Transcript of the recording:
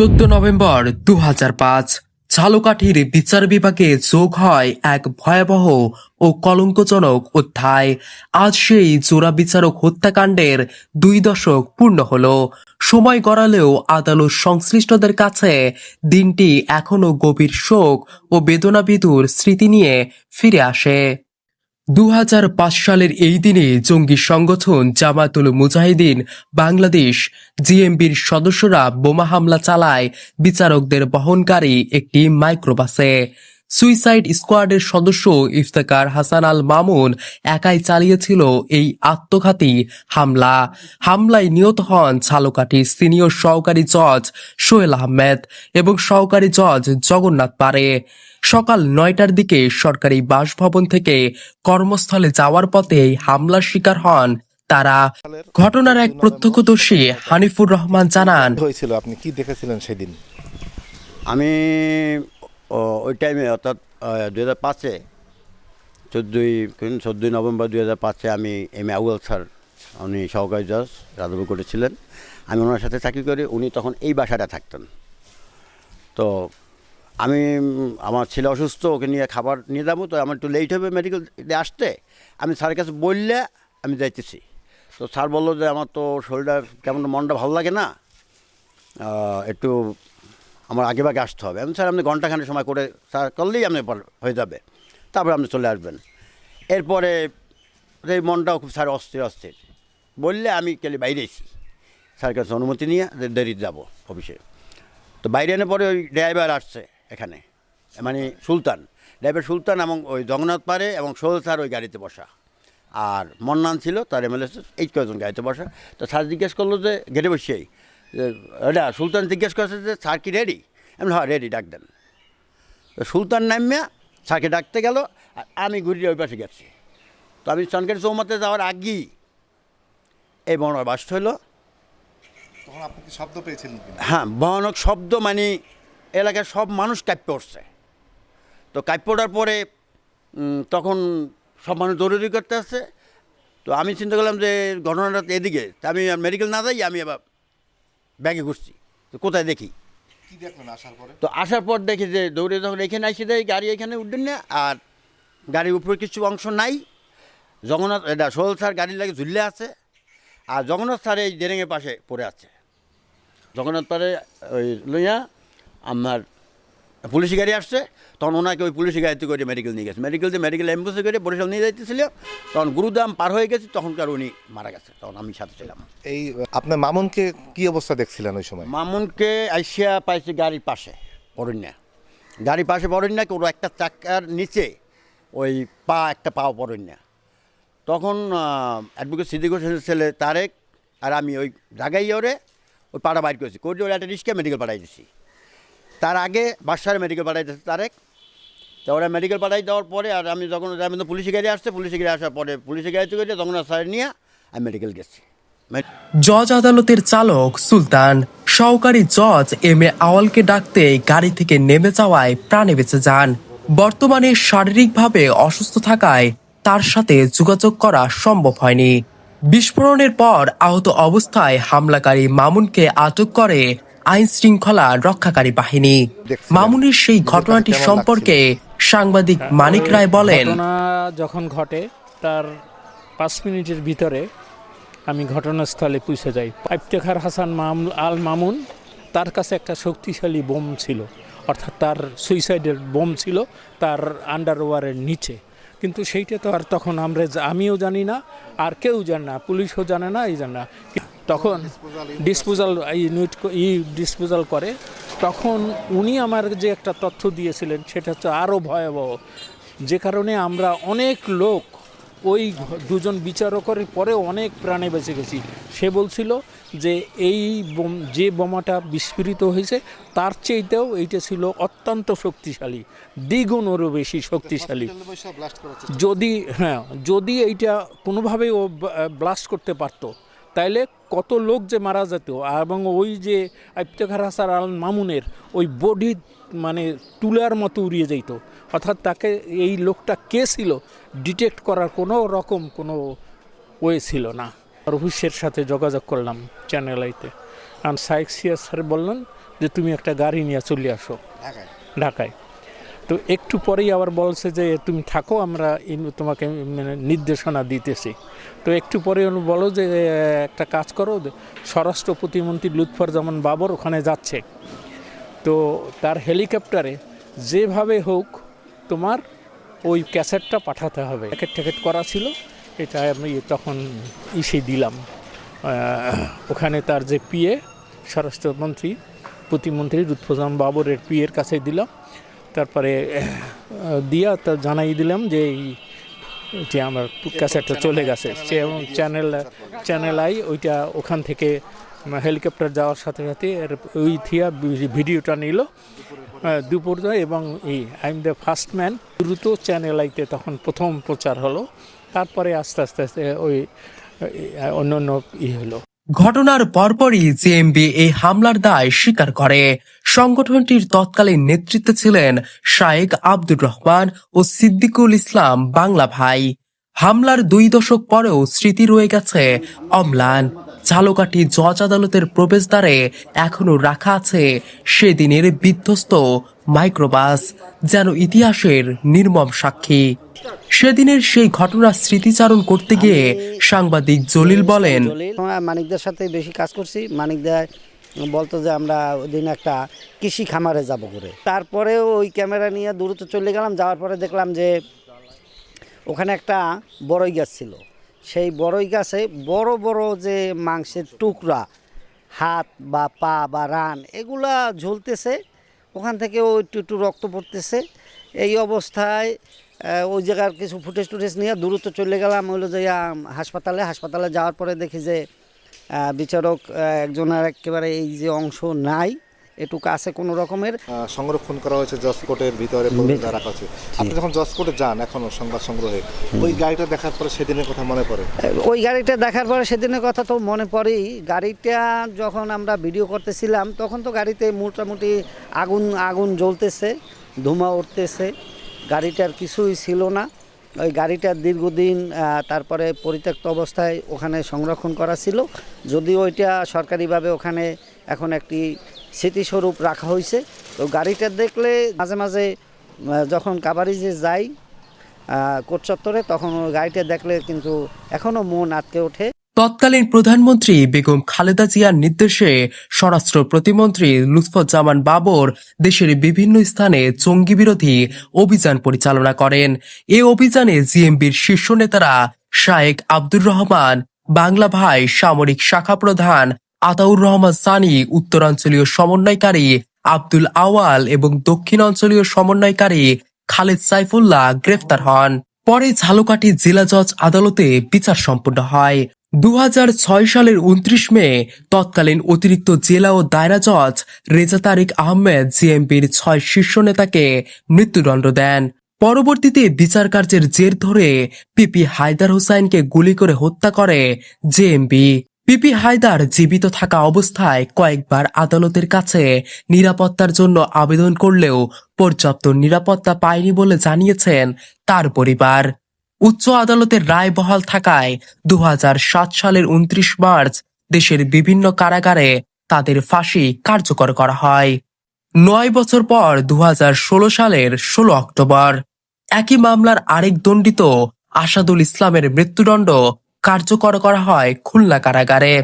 চোদ্দ নভেম্বর দু হাজার পাঁচ ঝালকাঠির বিচার বিভাগে যোগ হয় এক ভয়াবহ ও কলঙ্কজনক অধ্যায়। আজ সেই জোড়া বিচারক হত্যাকাণ্ডের দুই দশক পূর্ণ হল। সময় গড়ালেও আদালত সংশ্লিষ্টদের কাছে দিনটি এখনও গভীর শোক ও বেদনাবিদুর স্মৃতি নিয়ে ফিরে আসে। দু হাজার পাঁচ সালের এই দিনে জঙ্গি সংগঠন জামাতুল মুজাহিদিন বাংলাদেশ জিএমবির সদস্যরা বোমা হামলা চালায়, বিচারকদের বহনকারী একটি মাইক্রোবাসে। সুইসাইড স্কোয়াডের সদস্য ইফতেকার হাসান আল মামুন একাই চালিয়েছিল এই আত্মঘাতী হামলা। হামলায় নিহত হন ঝালকাঠি সিনিয়র সহকারী জজ সোহেল আহমেদ এবং সহকারী জজ জগন্নাথ পারে সকাল নয়টার দিকে সরকারি বাসভবন থেকে কর্মস্থলে যাওয়ার পথে হামলার শিকার হন তারা। ঘটনার এক প্রত্যক্ষদর্শী হানিফুর রহমান জানান হয়েছিল আপনি কি দেখেছিলেন সেদিন? আমি ওই টাইমে অর্থাৎ দু হাজার পাঁচে, চোদ্দোই চোদ্দোই নভেম্বর দু হাজার পাঁচে আমি এম এ আউয়াল স্যার উনি সহকারী জজ রাধব করেছিলেন আমি ওনার সাথে চাকরি করি, উনি তখন এই বাসাটা থাকতেন। তো, আমি, আমার ছেলে অসুস্থ, ওকে নিয়ে খাবার নিয়ে যাব, তো আমার একটু লেট হবে মেডিকেল আসতে। আমি স্যারের কাছে বললে, আমি যাইতেছি। তো স্যার বলল যে, আমার তো শরীরটা কেমন, মনটা ভালো লাগে না? একটু আমার আগে ভাগে আসতে হবে। আমি, স্যার, আপনি ঘন্টাখানেক সময় করে, স্যার, করলেই আপনি হয়ে যাবে। তারপরে আপনি চলে আসবেন। এরপরে এই মনটাও খুব, স্যার, অস্থির অস্থির। বললে আমি কেলে বাইরে এসি স্যার কাছে অনুমতি নিয়ে দেরি যাব অফিসে। তো বাইরে এনে পরে ওই ড্রাইভার আসছে এখানে। মানে সুলতান। ড্রাইভার সুলতান এবং ওই জগন্নাথ পারে এবং সোহেল স্যার ওই গাড়িতে বসা। আর মন্নান ছিল, তার এমএলএ এই কয়েকজন গাড়িতে বসা। তো স্যার জিজ্ঞেস করল যে, গেটে বসেই যে এটা সুলতান জিজ্ঞেস করছে যে স্যার কি রেডি আমি হ্যাঁ রেডি ডাক দেন। তো সুলতান নামিয়া স্যারকে ডাকতে গেল আর আমি ঘুরিয়ে ওই পাশে গেছি। তো আমি সনকারি চৌমাতে যাওয়ার আগেই এই বড় বাস্ট হলো। তখন আপনি কি শব্দ পেয়েছিলেন হ্যাঁ ভয়ানক শব্দ মানে এলাকার সব মানুষ কাঁপে উঠছে। তো কাঁপে ওঠার পরে তখন সব মানুষ দৌড়ি করতে আসছে। তো আমি চিন্তা করলাম যে ঘটনাটা এদিকে। তা আমি মেডিকেল না যাই আমি আবার ব্যাগে ঘুরছি। তো কোথায় দেখি? তো আসার পর দেখি যে দৌড়ে যখন এখানে আসি দেয় গাড়ি এখানে উঠবেন না আর গাড়ির উপরে কিছু অংশ নাই। জগন্নাথ এটা সোহল স্যার গাড়ি লাগে ঝুললে আছে আর জগন্নাথ স্যার এই ডেরেঙের পাশে পড়ে আছে। জগন্নাথ পারে ওই লইয়া আপনার পুলিশ গাড়ি আসছে তখন ওনাকে ওই পুলিশ গাড়িতে করে মেডিকেল নিয়ে গেছে। মেডিকেল দিয়ে মেডিকেল অ্যাম্বুলেন্সে করে বরিশাল নিয়ে যাইতেছিল তখন গুরুদাম পার হয়ে গেছে তখনকার উনি মারা গেছে তখন আমি সাথে ছিলাম। এই আপনার মামুনকে কি অবস্থা দেখছিলেন ওই সময়? মামুনকে আইসিয়া পাইছে গাড়ির পাশে পরণ্যা গাড়ির পাশে পরণ্যা ওর একটা চাকার নিচে ওই পা একটা পা পরণ্যা তখন অ্যাডভোকেট সিদ্দিক হোসেনের ছেলে তারেক আর আমি ওই জায়গায় ওরে ওই পাড়া বাইর করেছি। করে ওরা একটা রিক্সা মেডিকেল পাঠাই দিছি। তার আগে বাসারে মেডিকেল পাঠাই তারেক। তো ওরা মেডিকেল পাঠাই দেওয়ার পরে আর আমি যখন আমি তো পুলিশি গাড়ি আসছে, পুলিশি গাড়ি আসার পরে পুলিশি গাড়িতে করে তখন স্যার নিয়ে আমি মেডিকেল গেছি। জজ আদালতের চালক সুলতান, সহকারী জজ এম এ আওয়ালকে ডাকতে গাড়ি থেকে নেমে যাওয়ায় প্রাণে বেঁচে যান। বর্তমানে শারীরিকভাবে অসুস্থ থাকায় তার সাথে যোগাযোগ করা সম্ভব হয়নি। বিস্ফোরণের পর আহত অবস্থায় হামলাকারী মামুনকে আটক করে আইন শৃঙ্খলা রক্ষাকারী বাহিনী। মামুনের সেই ঘটনাটি সম্পর্কে সাংবাদিক মানিক রায় বলেন ঘটনা যখন ঘটে তার পাঁচ মিনিটের ভিতরে আমি ঘটনাস্থলে পৌঁছে যাই। ইফতেখার হাসান আল মামুন তার কাছে একটা শক্তিশালী বোম ছিল। অর্থাৎ তার সুইসাইডের বোম ছিল তার আন্ডারওয়ারের নিচে। কিন্তু সেইটা তো আর তখন আমরা আমিও জানি না আর কেউ জানে না পুলিশও জানে না এই জানে না। তখন ডিসপোজাল ইউনিট ই ডিসপোজাল করে তখন উনি আমার যে একটা তথ্য দিয়েছিলেন সেটা হচ্ছে আরও ভয়াবহ। যে কারণে আমরা অনেক লোক ওই দুজন বিচারকের পরে অনেক প্রাণে বেঁচে গেছি। সে বলছিল যে এই বোম যে বোমাটা বিস্ফোরিত হয়েছে তার চেয়েতেও এইটা ছিল অত্যন্ত শক্তিশালী দ্বিগুণেরও বেশি শক্তিশালী। যদি হ্যাঁ যদি এইটা কোনোভাবেই ও ব্লাস্ট করতে পারতো তাইলে কত লোক যে মারা যেত এবং ওই যে ইফতেখার হাসার আল মামুনের ওই বডি মানে তুলার মতো উড়িয়ে যেত অর্থাৎ তাকে এই লোকটা কে ছিল ডিটেক্ট করার কোনো রকম কোনো ওয়ে ছিল না। রহুসের সাথে যোগাযোগ করলাম চ্যানেল আইতে। আর সাইক্সিয়া স্যার বললেন যে তুমি একটা গাড়ি নিয়ে চলে আসো ঢাকায়। ঢাকায়। তো একটু পরেই আবার বলছে যে, তুমি থাকো, আমরা তোমাকে মানে নির্দেশনা দিতেছি। তো একটু পরে বলো যে একটা কাজ করো স্বরাষ্ট্র প্রতিমন্ত্রী লুৎফর জামান বাবর ওখানে যাচ্ছে। তো তার হেলিকপ্টারে যেভাবে হোক তোমার ওই ক্যাসেটটা পাঠাতে হবে। প্যাকেট ট্যাকেট করা ছিল, এটা আমি তখন ইসে দিলাম। ওখানে তার যে পিএ স্বরাষ্ট্রমন্ত্রী, প্রতিমন্ত্রী লুৎফজান বাবরের পিএর কাছে দিলাম। তারপরে, দিয়া তা জানাই দিলাম যে যে আমার ক্যাসেটটা চলে গেছে। চ্যানেল চ্যানেল আই, ওইটা ওখান থেকে হেলিকপ্টার যাওয়ার সাথে সাথে এর ওই থিয়া ভিডিওটা নিল। দুপুর এবং এই I am the first man দ্রুত চ্যানেল আইতে তখন প্রথম প্রচার হলো। তারপরে আস্তে আস্তে আস্তে ওই অন্য অন্য ই হলো। ঘটনার পরপরই জেএমবি এই হামলার দায় স্বীকার করে। সংগঠনটির তৎকালীন নেতৃত্বে ছিলেন শায়েক আব্দুর রহমান ও সিদ্দিকুল ইসলাম বাংলা ভাই। হামলার দুই দশক পরেও স্মৃতি রয়ে গেছে অম্লান। ঝালকাঠি জজ আদালতের প্রবেশদ্বারে এখনও রাখা আছে সেদিনের বিধ্বস্ত মাইক্রোবাস, যেন ইতিহাসের নির্মম সাক্ষী। সেদিনের সেই ঘটনার স্মৃতিচারণ করতে গিয়ে সাংবাদিক জলিল বলেন মানিকদের সাথে বেশি কাজ করছি। মানিকদা বলতো যে আমরা ওই দিন একটা কৃষি খামারে যাব করে। তারপরেও ওই ক্যামেরা নিয়ে দূরত্ব চলে গেলাম। যাওয়ার পরে দেখলাম যে ওখানে একটা বড়ই গাছ ছিল। সেই বড়ই গাছে বড় বড় যে মাংসের টুকরা হাত বা পা বা রান এগুলা ঝুলতেছে। ওখান থেকে একটু একটু রক্ত পড়তেছে। এই অবস্থায় ওই জায়গার কিছু ফুটেজ টুটেজ নিয়ে দূরত্ব চলে গেলাম হলো যে হাসপাতালে। হাসপাতালে যাওয়ার পরে দেখি যে বিচারক একজনের একেবারে এই যে অংশ নাই এটুকু আছে কোনো রকমের। সংরক্ষণ করা হয়েছে জজ কোর্টের ভিতরে রাখা হয়েছে। আপনি যখন জজ কোর্টে যান এখনও সংবাদ সংগ্রহে ওই গাড়িটা দেখার পরে সেদিনের কথা মনে পড়ে? ওই গাড়িটা দেখার পরে সেদিনের কথা তো মনে পড়েই। গাড়িটা যখন আমরা ভিডিও করতেছিলাম তখন তো গাড়িতে মোটামুটি আগুন আগুন জ্বলতেছে ধুমা উঠতেছে। গাড়িটার কিছুই ছিল না। ওই গাড়িটা দীর্ঘদিন তারপরে পরিত্যক্ত অবস্থায় ওখানে সংরক্ষণ করা ছিল। যদিও ওইটা সরকারিভাবে ওখানে এখন একটি স্মৃতিস্বরূপ রাখা হয়েছে। তো গাড়িটা দেখলে মাঝে মাঝে যখন কাবারিজে যাই কোট চত্বরে তখন ওই গাড়িটা দেখলে কিন্তু এখনও মন আটকে ওঠে। তৎকালীন প্রধানমন্ত্রী বেগম খালেদা জিয়ার নির্দেশে স্বরাষ্ট্র প্রতিমন্ত্রী লুৎফুজ্জামান বাবর দেশের বিভিন্ন স্থানে জঙ্গি বিরোধী অভিযান পরিচালনা করেন। এ অভিযানে জিএমবির শীর্ষ নেতারা শায়েক আব্দুর রহমান, বাংলা ভাই সামরিক শাখা প্রধান আতাউর রহমান সানি, উত্তরাঞ্চলীয় সমন্বয়কারী আব্দুল আওয়াল এবং দক্ষিণাঞ্চলীয় সমন্বয়কারী খালেদ সাইফুল্লাহ গ্রেফতার হন। পরে ঝালকাঠি জেলা জজ আদালতে বিচার সম্পন্ন হয়। দু হাজার ছয় সালের উনত্রিশ মে তৎকালীন অতিরিক্ত জেলা ও দায়রা জজ রেজা তারিক আহমেদ জিএমপির ছয় শীর্ষ নেতাকে মৃত্যুদণ্ড দেন। পরবর্তীতে বিচার কার্যের জের ধরে পিপি হায়দার হোসাইনকে গুলি করে হত্যা করে জেএমপি। পিপি হায়দার জীবিত থাকা অবস্থায় কয়েকবার আদালতের কাছে নিরাপত্তার জন্য আবেদন করলেও পর্যাপ্ত নিরাপত্তা পায়নি বলে জানিয়েছেন তার পরিবার। উচ্চ আদালতের রায় বহাল থাকায় দু হাজার সাত সালের উনত্রিশ মার্চ দেশের বিভিন্ন কারাগারে তাদের ফাঁসি কার্যকর করা হয়। নয় বছর পর দু হাজার ষোলো সালের ষোলো অক্টোবর একই মামলার আরেক দণ্ডিত আসাদুল ইসলামের মৃত্যুদণ্ড কার্যকর করা হয় খুলনা কারাগারে।